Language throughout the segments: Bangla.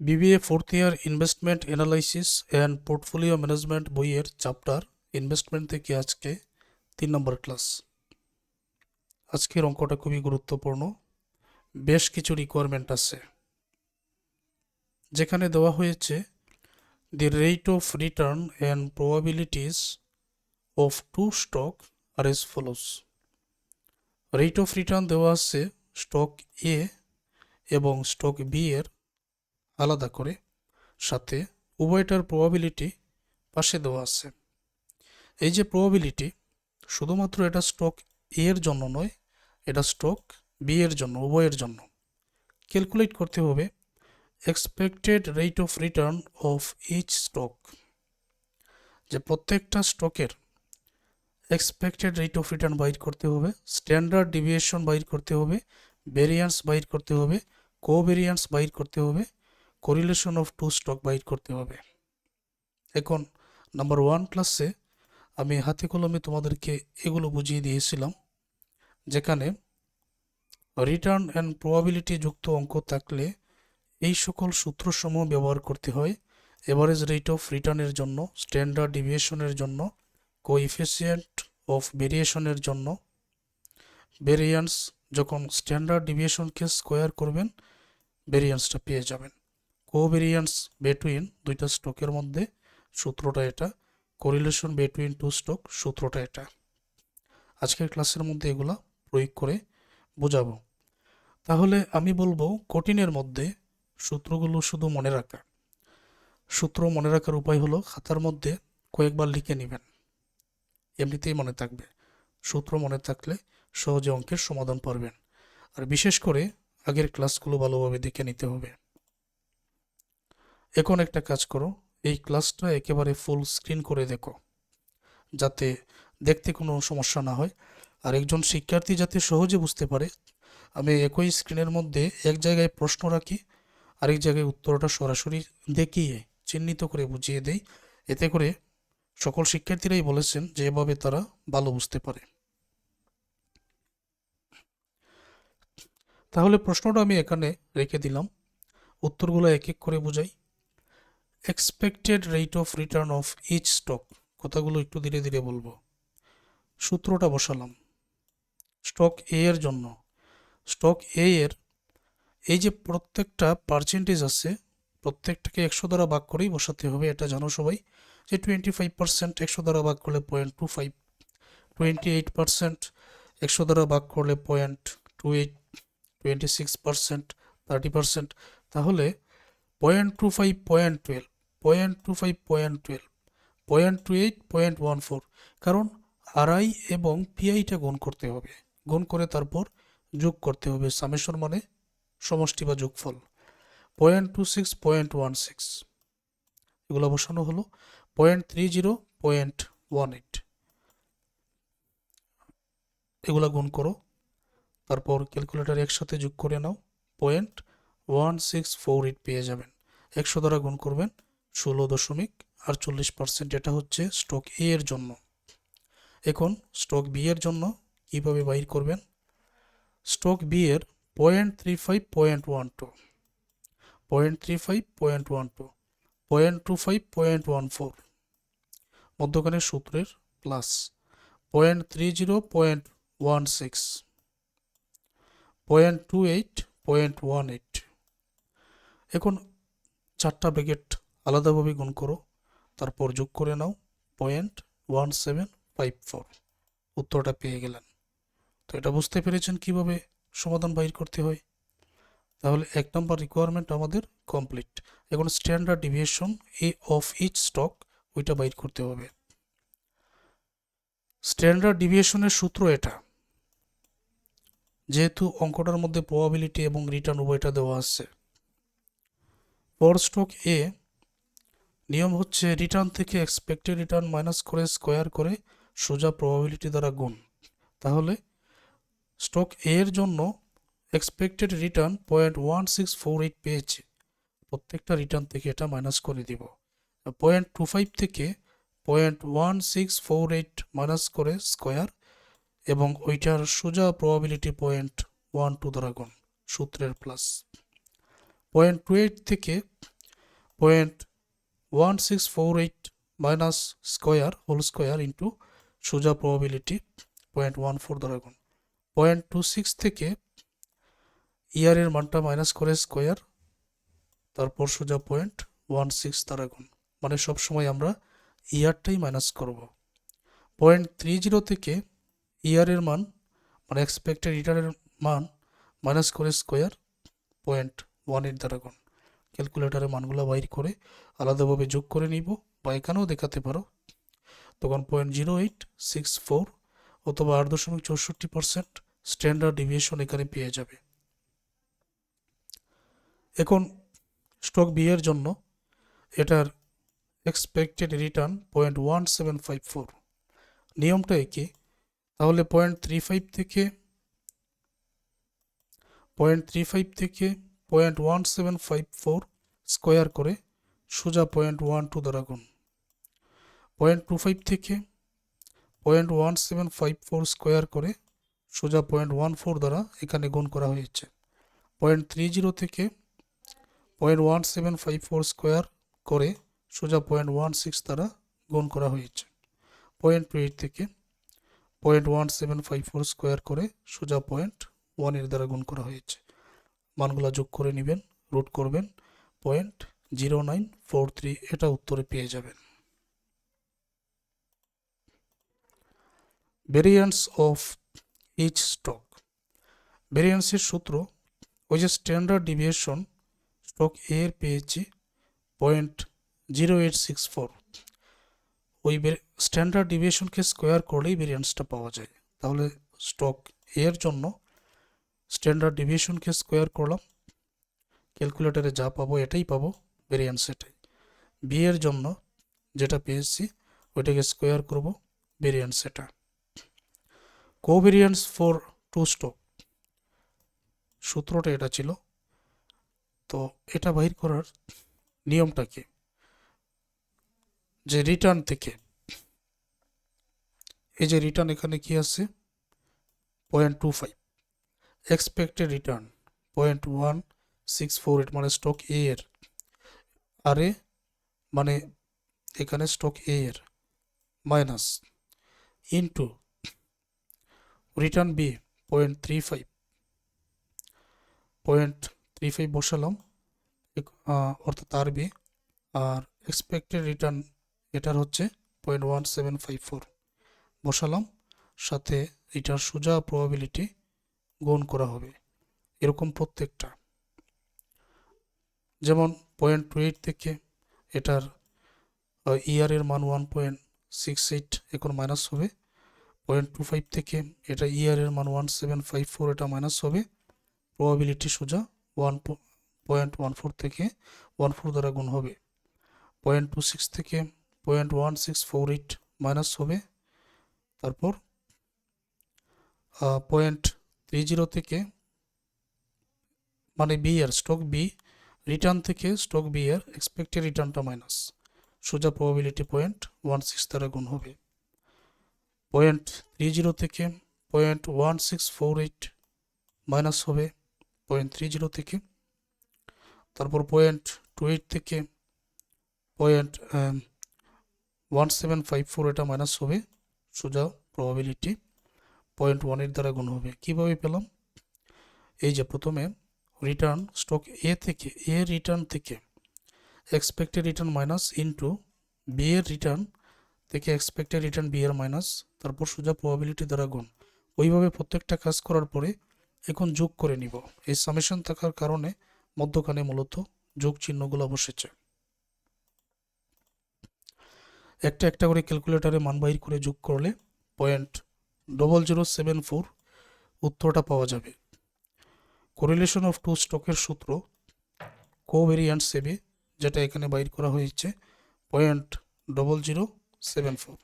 BBA fourth year investment analysis and portfolio management বইয়ের চ্যাপ্টার ইনভেস্টমেন্ট থেকে আজকে? তিন নম্বর ক্লাস আজকের অঙ্কটা খুবই গুরুত্বপূর্ণ। বেশ কিছু রিকোয়ারমেন্ট আছে। যেখানে দেওয়া হয়েছে the rate of return and probabilities of two stock R as follows rate of return দেওয়া আছে স্টক এ এবং স্টক বি এর। আলাদা করে। সাথে উভয়টার প্রবাবিলিটি পাশে দেওয়া আছে। এই যে প্রবাবিলিটি শুধুমাত্র এটা স্টক এ এর জন্য নয়, এটা স্টক বি এর জন্য, উভয়ের জন্য। ক্যালকুলেট করতে হবে expected rate of return of each stock যে প্রত্যেকটা স্টকের এক্সপেক্টেড রেট অফ রিটার্ন বাইর করতে হবে স্ট্যান্ডার্ড ডিভিয়েশন বাইর করতে হবে ভেরিয়েন্স বাইর করতে হবে কোভেরিয়েন্স বাইর করতে হবে কোরিলেশন অফ টু স্টক বাইর করতে হবে। এখন নাম্বার ওয়ান ক্লাসে আমি হাতে কলমে তোমাদেরকে এগুলো বুঝিয়ে দিয়েছিলাম, যেখানে রিটার্ন অ্যান্ড প্রবাবিলিটি যুক্ত অঙ্ক থাকলে এই সকল সূত্রসমূহ ব্যবহার করতে হয়। এভারেজ রেট অফ রিটার্নের জন্য স্ট্যান্ডার্ড ডিভিয়েশনের জন্য কোইফিসিয়েন্ট অফ ভেরিয়েশনের জন্য। ভেরিয়েন্স যখন স্ট্যান্ডার্ড ডিভিয়েশনকে স্কোয়ার করবেন ভেরিয়েন্সটা পেয়ে যাবেন। কোভেরিয়েন্স বেটুইন দুইটা স্টকের মধ্যে সূত্রটা এটা, কোরিলেশন বেটুইন টু স্টক সূত্রটা এটা। আজকের ক্লাসের মধ্যে এগুলা প্রয়োগ করে বোঝাবো। তাহলে আমি বলব কঠিনের মধ্যে সূত্রগুলো শুধু মনে রাখা। সূত্র মনে রাখার উপায় হলো খাতার মধ্যে কয়েকবার লিখে নেবেন। এমনিতেই মনে থাকবে। সূত্র মনে থাকলে সহজে অঙ্কের সমাধান পারবেন। আর বিশেষ করে আগের ক্লাসগুলো ভালোভাবে দেখে নিতে হবে। এখন একটা কাজ করো, এই ক্লাসটা একেবারে ফুল স্ক্রিন করে দেখো, যাতে দেখতে কোনো সমস্যা না হয়। আর একজন শিক্ষার্থী যাতে সহজে বুঝতে পারে, আমি একই স্ক্রিনের মধ্যে এক জায়গায় প্রশ্ন রাখি, আরেক জায়গায় উত্তরটা সরাসরি দেখিয়ে, চিহ্নিত করে বুঝিয়ে দেই। এতে করে সকল শিক্ষার্থীরাই বলেছেন যে এভাবে তারা ভালো বুঝতে পারে। তাহলে প্রশ্নটা আমি এখানে রেখে দিলাম, উত্তরগুলো এক এক করে বুঝাই। Expected rate of return of each stock কথাগুলো একটু ধীরে ধীরে বলব। সূত্রটা বসালাম। স্টক এ এর জন্য। স্টক এ এর এই যে প্রত্যেকটা পার্সেন্টেজ আছে, প্রত্যেকটাকে একশো দ্বারা ভাগ করেই বসাতে হবে, এটা জানো সবাই, যে টোয়েন্টি ফাইভ পার্সেন্ট একশো দ্বারা ভাগ করলে point two five twenty eight percent একশো দ্বারা ভাগ করলে point two eight twenty six percent thirty percent তাহলে point two five point twelve point two five point twelve point two eight point one four কারণ আরআই এবং পিআইটা গুণ করতে হবে। গুণ করে তারপর যোগ করতে হবে সামেশন মানে সমষ্টি বা যোগফল। Point two six point one six এগুলো বসানো হলো। Point three zero point one eight এগুলা গুণ করো। তারপর ক্যালকুলেটার একসাথে যোগ করে নাও। Point one six four eight পেয়ে যাবেন। একশো দ্বারা গুণ করবেন। ষোলো দশমিক আটচল্লিশ পার্সেন্ট এটা হচ্ছে স্টক এ এর জন্য। এখন স্টক বি এর জন্য কীভাবে বাইর করবেন? স্টক বি এর point three five point one two point three five point one two point two five point one four মধ্যখানে সূত্রের plus point three zero point one six point two eight point one eight এখন চারটা ব্র্যাকেট আলাদাভাবে গুণ করো। তারপর যোগ করে নাও point one seven five four. উত্তরটা পেয়ে গেলেন। তো এটা বুঝতে পেরেছেন কীভাবে সমাধান বাইর করতে হয়? তাহলে এক নম্বর রিকোয়ারমেন্ট আমাদের কমপ্লিট এখন স্ট্যান্ডার্ড ডিভিয়েশন এ অফ ইচ স্টক ওইটা বাইর করতে হবে। স্ট্যান্ডার্ড ডিভিয়েশনের সূত্র এটা। যেহেতু অঙ্কটার মধ্যে প্রবাবিলিটি এবং রিটার্ন উভয়টা দেওয়া আছে। পর স্টক এ নিয়ম হচ্ছে রিটার্ন থেকে এক্সপেক্টেড রিটার্ন মাইনাস করে স্কোয়ার করে সোজা প্রবাবিলিটি দ্বারা গুণ। তাহলে স্টক এ এর জন্য expected return point one six four eight পেয়েছে। প্রত্যেকটা রিটার্ন থেকে এটা মাইনাস করে দিব। পয়েন্ট টু ফাইভ থেকে point one six four eight minus করে স্কোয়ার এবং ওইটার সোজা প্রবাবিলিটি পয়েন্ট ওয়ান টু দ্বারা গুণ, সূত্রের প্লাস পয়েন্ট টু এইট থেকে point one six four eight minus square whole square into সোজা প্রবাবিলিটি পয়েন্ট ওয়ান ফোর দ্বারা গুণ। পয়েন্ট টু সিক্স থেকে ইয়ারের মানটা মাইনাস করে স্কোয়ার তারপর সোজা পয়েন্ট ওয়ান সিক্স দ্বারা গুণ। মানে সবসময় আমরা ইয়ারটাই মাইনাস করব। পয়েন্ট থ্রি জিরো থেকে ইয়ারের মান মানে এক্সপেক্টেড রিটার্নের মান মাইনাস করে স্কোয়ার পয়েন্ট ওয়ান এইট দ্বারা ক্যালকুলেটারে মানগুলো বাইর করে আলাদাভাবে যোগ করে নিব। বা এখানেও দেখাতে পারো। তখন point zero eight six four অথবা আট দশমিক চৌষট্টি পার্সেন্ট স্ট্যান্ডার্ড ডিভিয়েশন এখানে পেয়ে যাবে। এখন স্টক বি এর জন্য এটার expected return point one seven five four নিয়মটা একই তাহলে পয়েন্ট থ্রি ফাইভ থেকে পয়েন্ট থ্রি ফাইভ থেকে point one seven five four square করে সোজা পয়েন্ট ওয়ান টু দ্বারা গুণ পয়েন্ট টু ফাইভ থেকে point one seven five four square করে সোজা পয়েন্ট ওয়ান ফোর দ্বারা এখানে গুণ করা হয়েছে। পয়েন্ট থ্রি জিরো থেকে point one seven five four square করে সোজা পয়েন্ট ওয়ান সিক্স দ্বারা গুণ করা হয়েছে। পয়েন্ট টু এইট থেকে point one seven five four square করে সোজা পয়েন্ট ওয়ানের দ্বারা গুণ করা হয়েছে। মানগুলো যোগ করে নেবেন রুট করবেন point zero nine four three এটা উত্তরে পেয়ে যাবেন। ভেরিয়েন্স অফ ইচ স্টক ভেরিয়েন্সের সূত্র, ওই যে স্ট্যান্ডার্ড ডিভিয়েশন স্টক এ এর পেয়েছি point zero eight six four ওই স্ট্যান্ডার্ড ডিভিয়েশনকে স্কোয়ার করলেই ভেরিয়েন্সটা পাওয়া যায়। তাহলে স্টক এর জন্য স্ট্যান্ডার্ড ডিভিয়েশনকে স্কোয়ার করলাম ক্যালকুলেটারে যা পাবো, এটাই পাবো ভেরিয়েন্স এটাই বি এর জন্য যেটা পেয়েছি, ওইটাকে স্কোয়ার করব ভেরিয়েন্স এটা কোভেরিয়েন্স ফর টু স্টক সূত্রটা এটা ছিল। তো এটা বাহির করার নিয়মটা কি? যে রিটার্ন থেকে, এই যে রিটার্ন এখানে কি আছে? Point two five expected return point one six four eight মানে স্টক এ এর। আর মানে এখানে স্টক এ এর minus into return B point three five point three five বসালাম অর্থাৎ আর বি আর এক্সপেক্টেড রিটার্ন এটার হচ্ছে point one seven five four বসালাম, সাথে এটার সোজা প্রবাবিলিটি গুণ করা হবে। এরকম প্রত্যেকটা। যেমন পয়েন্ট টু এইট থেকে এটার ইয়ারের মান ওয়ান পয়েন্ট সিক্স এইট এখন মাইনাস হবে। পয়েন্ট টু ফাইভ থেকে এটা ইয়ারের মান ওয়ান সেভেন ফাইভ ফোর এটা মাইনাস হবে। প্রবাবিলিটি সোজা ওয়ান পয়েন্ট ওয়ান ফোর থেকে ওয়ান ফোর দ্বারা গুণ হবে। পয়েন্ট টু সিক্স থেকে point one six four eight minus হবে। তারপর পয়েন্ট থ্রি জিরো থেকে মানে বি এর স্টক বি রিটার্ন থেকে স্টক বি এর এক্সপেক্টেড রিটার্নটা মাইনাস সোজা প্রবাবিলিটি পয়েন্ট ওয়ান সিক্স দ্বারা গুণ হবে। পয়েন্ট থ্রি জিরো থেকে point one six four eight minus হবে। পয়েন্ট থ্রি জিরো থেকে, তারপর পয়েন্ট টু এইট থেকে point one seven five four এটা মাইনাস হবে। সোজা প্রবাবিলিটি পয়েন্ট ওয়ানের দ্বারা গুণ হবে। কীভাবে পেলাম? এই যে প্রথমে রিটার্ন স্টক এ থেকে এ রিটার্ন থেকে expected return minus into B এর রিটার্ন থেকে এক্সপেক্টেড রিটার্ন বি এর মাইনাস তারপর সোজা প্রবাবিলিটি দ্বারা গুণ। ওইভাবে প্রত্যেকটা কাজ করার পরে এখন যোগ করে নিব। এই সামেশন থাকার কারণে মধ্যখানে মূলত যোগ চিহ্নগুলো বসেছে। একটা একটা করে ক্যালকুলেটারে মান বাহির করে যোগ করলে point double zero seven four উত্তরটা পাওয়া যাবে। কোরিলেশন অফ টু স্টকের সূত্র কো কোভেরিয়ান্ট সেবে যেটা এখানে বাইর করা হয়েছে point double zero seven four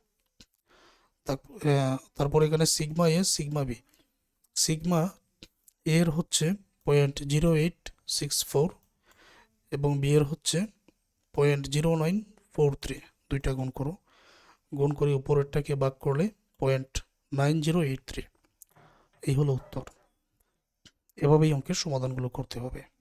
তারপর এখানে sigma A sigma B sigma এর হচ্ছে point zero eight six four এবং বি এর হচ্ছে point zero nine four three দুইটা গুণ করো। গুণ করে উপরেরটাকে বাক করলে point nine zero eight three. এই হলো উত্তর। এভাবেই অঙ্কের সমাধানগুলো করতে হবে।